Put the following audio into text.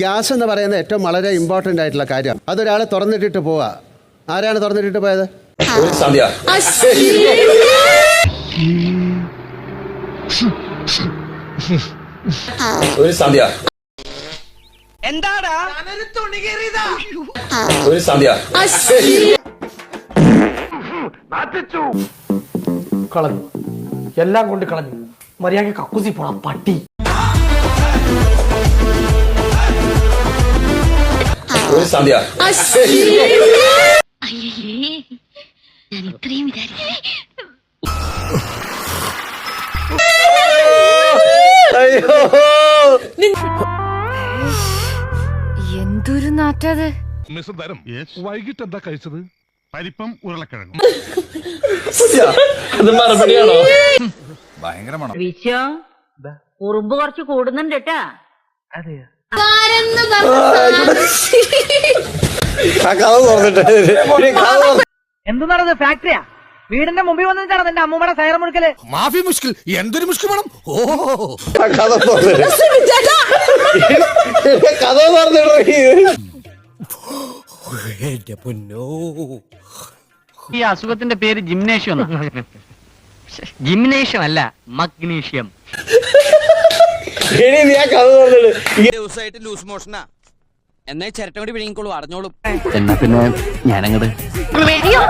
Gas എന്ന് പറയുന്നത് ഏറ്റവും വളരെ ഇമ്പോർട്ടന്റ് ആയിട്ടുള്ള കാര്യം. അതൊരാൾ തുറന്നിട്ടിട്ട് പോവാ. ആരാണ് തുറന്നിട്ടിട്ട് പോയത്? എന്താടാ? ഒരു സന്ധ്യ. കളഞ്ഞു. എല്ലാം കൊണ്ട് കളഞ്ഞു. മര്യാദ കക്കുസി പോണം പട്ടി. ഒരു സന്ധ്യ. അയ്യേ ഞാൻ ഇത്രയും വിചാരിച്ചില്ലേ എന്തൊരു നാറ്റത് മിസ്റ്റർ തരം വൈകിട്ട് എന്താ കഴിച്ചത്? പരിപ്പം ഉരുളക്കിഴങ്ങും. അത് മറുപടിയാണോ? ഉറുമ്പ് കുറച്ച് കൂടുന്നുണ്ട് കേട്ടാ. ആ കഥ തുറന്നിട്ട്. എന്ത് നടന്നത് ഫാക്ടറിയാ? വീടിന്റെ മുമ്പിൽ വന്നിട്ടാണ് എന്റെ അമ്മൂമ്മയുടെ സൈറ മുഴുക്കൽ മാഫി മുഷ്കിൽ എന്തൊരു മുഷ്കിൽ വേണം? ഓ. ആ കഥ എന്റെ പൊന്നോ. ഈ അസുഖത്തിന്റെ പേര് ജിംനേഷ്യം ജിംനേഷ്യം അല്ല മഗ്നീഷ്യം. കഥ ദിവസമായിട്ട് ലൂസ് മോഷനാ. എന്നാ ചിരട്ടം കൂടി പിഴുങ്ങിക്കോളൂ അറിഞ്ഞോളൂ. എന്നാ പിന്നെ ഞാനങ്ങട് വെടിയോ